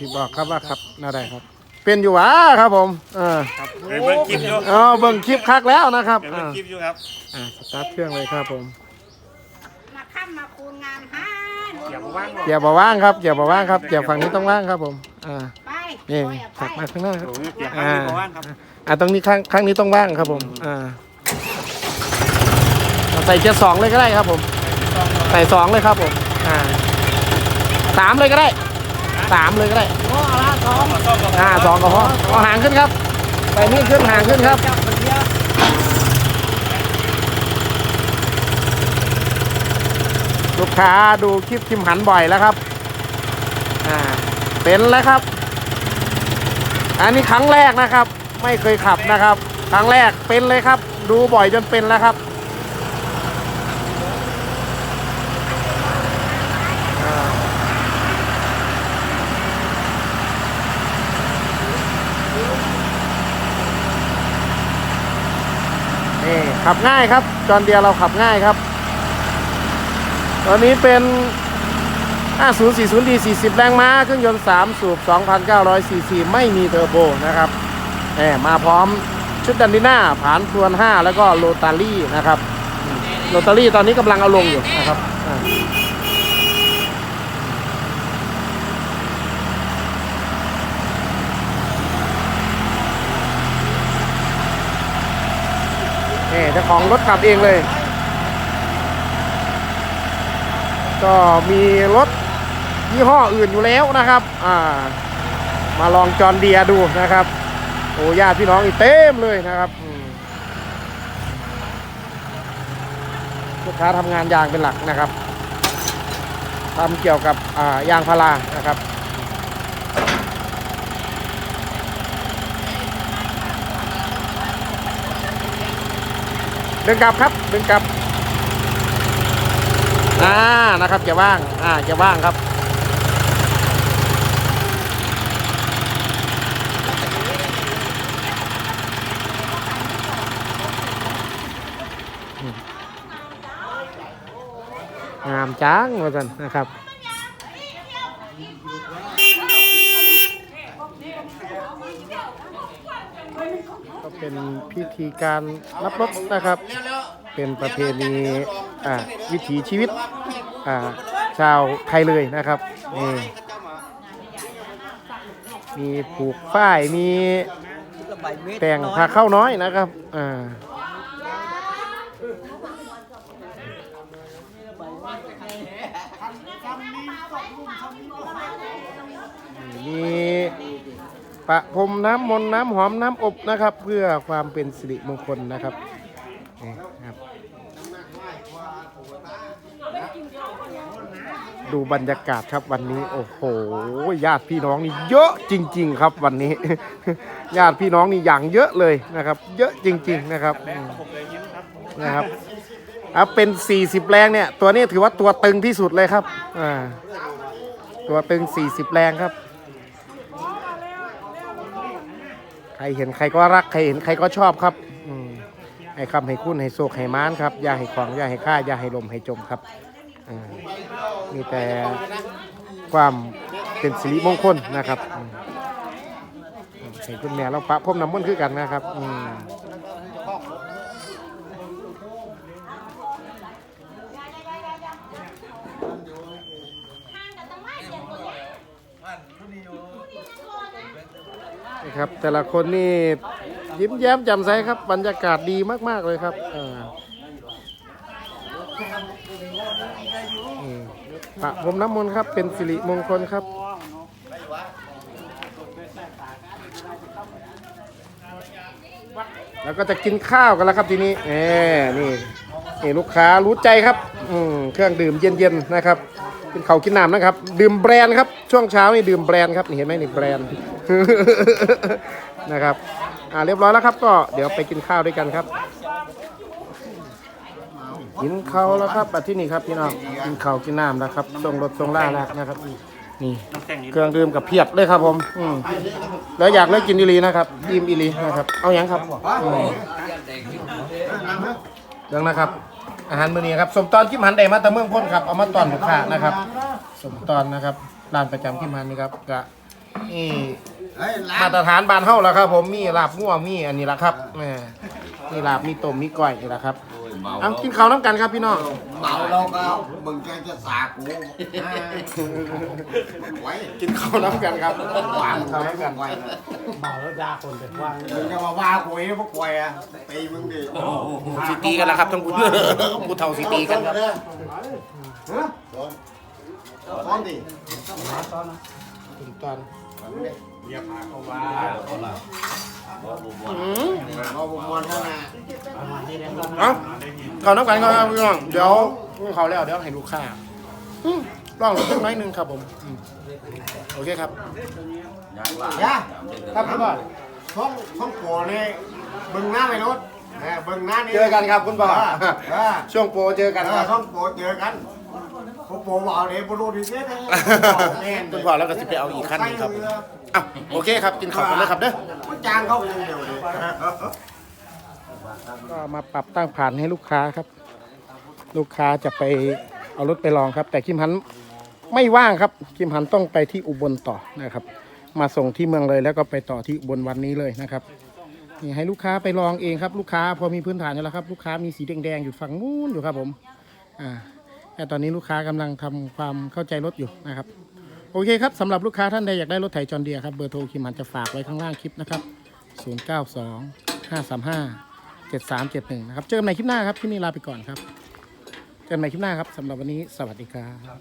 ที่บอกครับว่าครับน่าได้ครับ เป็นอยู่หวะครับผมเออครับไปเบิ่งคลิปอยู่เอาเบิ่งคลิปคักแล้วนะครับไปเบิ่งอ่าคลิปอยู่ครับอ่าสตาร์ทเครื่องเลยครับผมมาค่ำมาคูณงานให้เดี๋ยวว่างเกียร์บ่ว่างครับเกียร์บ่ว่างครับเกียร์ฝั่งนี้ต้องว่างครับผมอ่าไปนี่โอ้ยขับไปมาข้างหน้าครับโอ้ยเดี๋ยวข้างนี้ก็ว่างครับอ่าตรงนี้ข้างข้างนี้ต้องว่างครับผมอ่าเอาใส่เกียร์สองเลยก็ได้ครับผมใส่สองเลยครับผมอ่าสามเลยก็ได้ สามเลยก็ได้โอ้ละสองมาซ่อมกับอ่าสองก็พอเอาห่างขึ้นครับใส่นี่ขึ้นห่างขึ้นครับจับมันเยอะลูกค้าดูคลิปคิมหันบ่อยแล้วครับ อ่า เป็นแล้วครับ อันนี้ครั้งแรกนะครับ ไม่เคยขับนะครับ ครั้งแรกเป็นเลยครับ ดูบ่อยจนเป็นแล้วครับ ขับง่ายครับ จอนเดียวเราขับง่ายครับ ตอนนี้เป็น 5040D 40 แรงม้า เครื่องยนต์ 3 สูบ 2,900 cc ไม่มีเทอร์โบนะครับแหมมาพร้อมชุดดันดิน่าผานทวน 5 แล้วก็โรตารี่นะครับ โรตารี่ตอนนี้กำลังเอาลงอยู่นะครับอ่านี่เจ้า ของรถขับเองเลย ก็มีรถยี่ห้ออื่นอยู่แล้วนะครับ อ่า มาลองจอนเดียดูนะครับ โอ้ญาติพี่น้องอีเต็มเลยนะครับลูกค้าทำงานยางเป็นหลักนะครับทำเกี่ยวกับอ่ายางพารานะครับ ดินกลับครับเดินกลับ อ่า นะครับจะว่าง อ่าจะว่างครับ งามจ้างว่าสันนะครับ ก็เป็นพิธีการรับรถนะครับ เป็นประเพณีอ่าวิถีชีวิตอ่าชาวไทยเลยนะครับนี่มีผูกฝ้ายมีแต่งพาเข้าน้อยนะครับอ่ามี ประพรมน้ำมนต์น้ำหอมน้ำอบนะครับ เพื่อความเป็นสิริมงคลนะครับนี่ครับ ดูบรรยากาศครับวันนี้ โอ้โหญาติพี่น้องนี่เยอะจริง ๆ ครับวันนี้ ญาติพี่น้องนี่อย่างเยอะเลยนะครับ เยอะจริง ๆนะครับอืมนะครับอะเป็น 40 แรงเนี่ย ตัวนี้ถือว่าตัวตึงที่สุดเลยครับอ่าตัวตึง 40 แรงครับ ใครเห็นใครก็รักใครเห็นใครก็ชอบครับอืมให้คำให้คุณให้โศกให้ม้านครับอย่าให้ของอย่าให้ค่าอย่าให้ลมให้จมครับอ่ามีแต่ความเป็นสิริมงคลนะครับอืมให้คุณแม่เราปะพรมน้ำมนต์คือกันนะครับอืม นะครับ แต่ละคนนี่ยิ้มแย้มแจ่มใสครับ บรรยากาศดีมากๆเลยครับปะผมน้ำมนต์ครับ เป็นสิริมงคลครับแล้วก็จะกินข้าวกันแล้วครับทีนี้เอนี่นี่ลูกค้ารู้ใจครับ อืมเครื่องดื่มเย็นๆนะครับ กินข้ากินน้ำนะครับ ดื่มแบรนด์ครับ ช่วงเช้านี่ดื่มแบรนด์ครับ นี่เห็นไหมนี่แบรนด์ นะครับ อ่าเรียบร้อยแล้วครับ ก็เดี๋ยวไปกินข้าวด้วยกันครับ กินข้าวแล้วครับมาที่นี่ครับพี่น้อง กินข้าวกินน้ำแล้วครับทรงรถทรงล่าแล้วนะครับ นี่นี่เครื่องดื่มกับเพียบเลยครับผม อืมแล้วอยากเลิกกินอีหลีนะครับอิ่มอีหลีนะครับ เอาอย่างครับอืมเรื่องนะครับ อาหารมื้อนี้ครับสมตอนกิมหันได้มาแต่เมืองพ้นครับ เอามาตอนลูกค้านะครับ สมตอนนะครับร้านประจำกิมหันนี่ครับก็นี่ เฮ้ยร้ามานตรฐานบานเฮาแล้วครับ ผมมีลาบง่วมีอันนี้ละครับแหม่มีลาบมีต้มมีก้อยนี่ละครับเอากินข้าวน้ำกันครับพี่น้องเมาเราก็มึงแกจะสากูไว้กินข้าวน้ำกันครับวางข้าวไว้น้ำกันไว้เมาแล้วด่าคนแต่ว่ามึงจะมาว่ากูเองพวกกูอะตีมึงดิสีตีกันแล้วครับทั้งผู้ผู้เฒ่าสีตีกันครับฮะซ้อนดิถึงตอน เรียกพาเขาว่าอืมเอาบุมวนข้างหน้าเอ้าข้าวน้ำกันครับพี่น้องเดี๋ยวเขาแล้วเดี๋ยวให้ลูกค้าอืมลองสักน้อยหนึงครับผมอืมโอเคครับย่าครับพี่บอลท้องท้องโกนี่เบิ่งหน้าไม่รถเออเบิ่งหน้านี่เจอกันครับคุณบอลเออช่วงโปรเจอกักันนคครัรับบท้องโกเจอกัน พวกโปบอกเลยบรูดีเซ็ตเลยแน่นคุณบอลแล้วก็จะไปเอาอีกขั้นหนึงครับอะโอเคครับกินข้าวกันเลยครับเด้อ มันจางเข้าอย่างเดียวเลยก็มาปรับตั้งผ่านให้ลูกค้าครับ ลูกค้าจะไปเอารถไปลองครับ แต่คิมหันไม่ว่างครับ คิมหันต้องไปที่อุบลต่อนะครับ มาส่งที่เมืองเลยแล้วก็ไปต่อที่อุบลวันนี้เลยนะครับนี่ให้ลูกค้าไปลองเองครับ ลูกค้าพอมีพื้นฐานอยู่แล้วครับ ลูกค้ามีสีแดงๆอยู่ฝั่งนู้นอยู่ครับผม อ่า แต่ตอนนี้ลูกค้ากำลังทำความเข้าใจรถอยู่นะครับ โอเคครับสำหรับลูกค้าท่านใดอยากได้รถไถจอนเดียครับเบอร์โทรคิมหันจะฝากไว้ข้างล่างคลิปนะครับ 092 535 7371 นะครับ เจอกันใหม่คลิปหน้าครับที่นี่ลาไปก่อนครับเจอกันใหม่คลิปหน้าครับสำหรับวันนี้สวัสดีครับ